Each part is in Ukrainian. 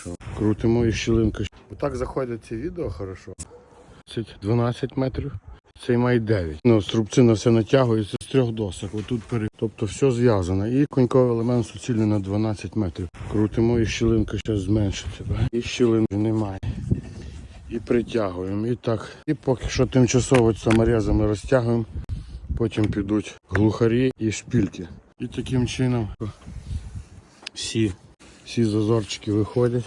Що? Крутимо і щілинка. Отак заходять ці відео хорошо. 12 метрів. Цей має 9. Ну, струбцина все натягується з трьох досок. Отут пере... Тобто все зв'язано. І коньковий елемент суцільний на 12 метрів. Крутимо і щілинка зараз зменшиться. І щілинки немає. І притягуємо. І так. І поки що тимчасово саморезами розтягуємо. Потім підуть глухарі і шпільки. І таким чином всі, всі зазорчики виходять.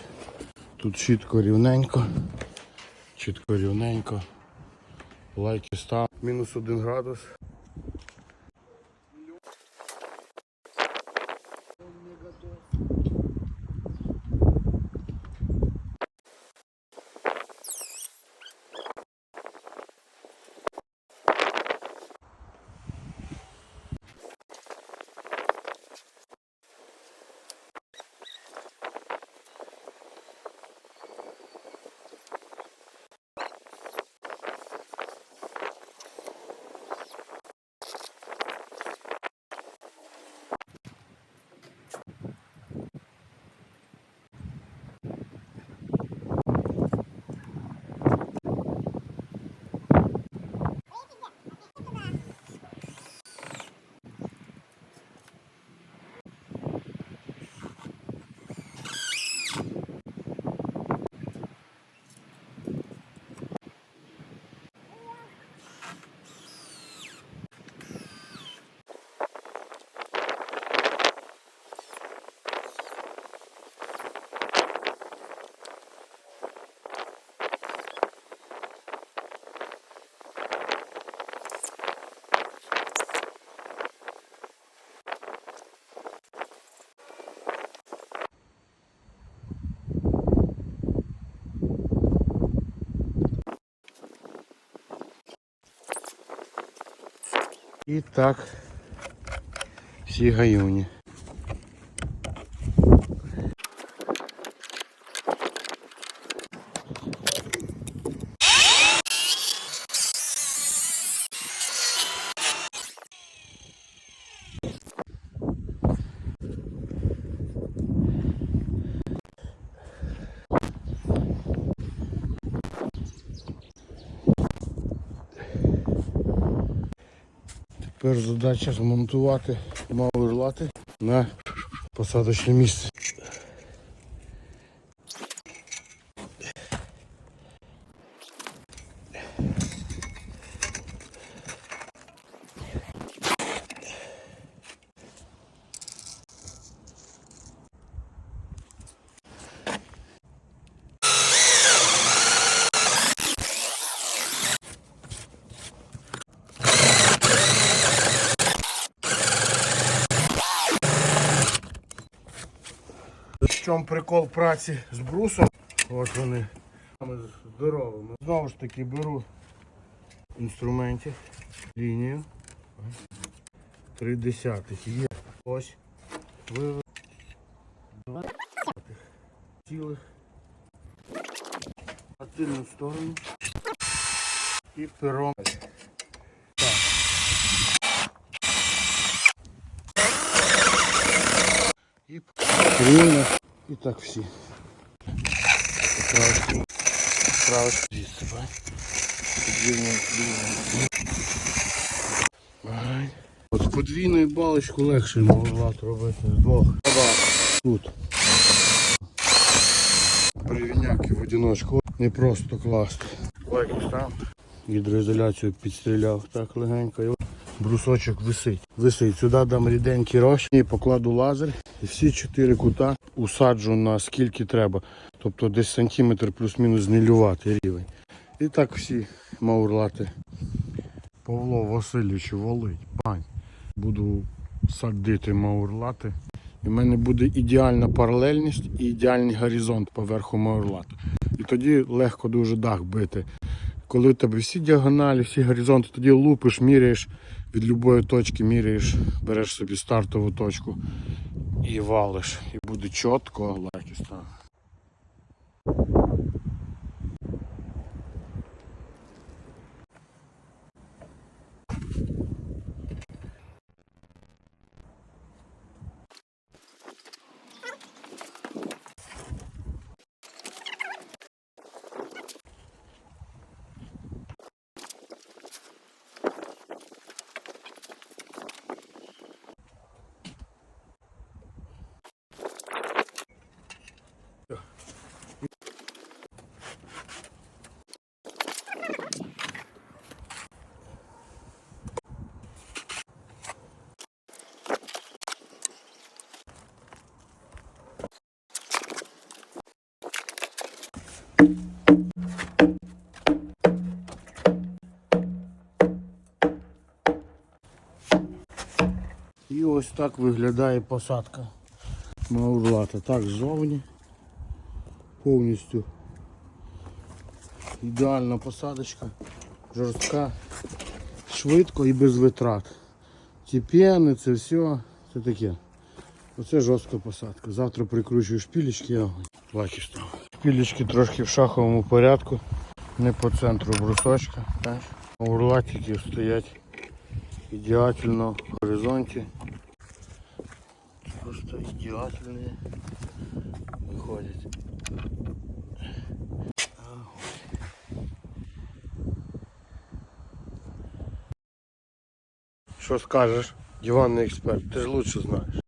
Тут чітко рівненько. Чітко рівненько. Лайки став. Мінус один градус. І так. Всі гаюні. Тепер задача змонтувати мауерлати на посадочне місце. В чому прикол праці з брусом? От вони здоровими. Знову ж таки беру інструментів, лінію. Три десятих є. Ось. Вивели. Два десятих. Цілих. На тильну сторону. І пером. Так. І рівно. І так всі. Правильно. Правильно. Звідси, бачиш? Подвійно, подвійно. Ай. От подвійною балочку легше могла робити з двох. Тут. Привіняки в одиночку. Не просто класти. Лайки там. Гідроізоляцію підстріляв так легенько. І брусочок висить. Висить. Сюди дам ріденький розчин, покладу лазер і всі чотири кута усаджу на скільки треба. Тобто десь сантиметр плюс-мінус знилювати рівень. І так всі маурлати. Павло Васильович волить. Бань. Буду садити маурлати. І в мене буде ідеальна паралельність і ідеальний горизонт поверху маурлату. І тоді легко дуже дах бити. Коли у тебе всі діагоналі, всі горизонти, тоді лупиш, міряєш від будь-якої точки, міряєш, береш собі стартову точку і валиш. І буде чітко, легкісно. І ось так виглядає посадка на урлата. Так ззовні. Повністю ідеальна посадочка, жорстка, швидко і без витрат. Ці п'яни, це все, це таке. Оце жорстка посадка. Завтра прикручую шпілечки, я бачиш там. Шпілечки трошки в шаховому порядку, не по центру брусочка. Так. Урлатики стоять ідеально в горизонті. Просто ідеальні виходять. Що скажеш, диванний експерт, ти ж лучше знаєш.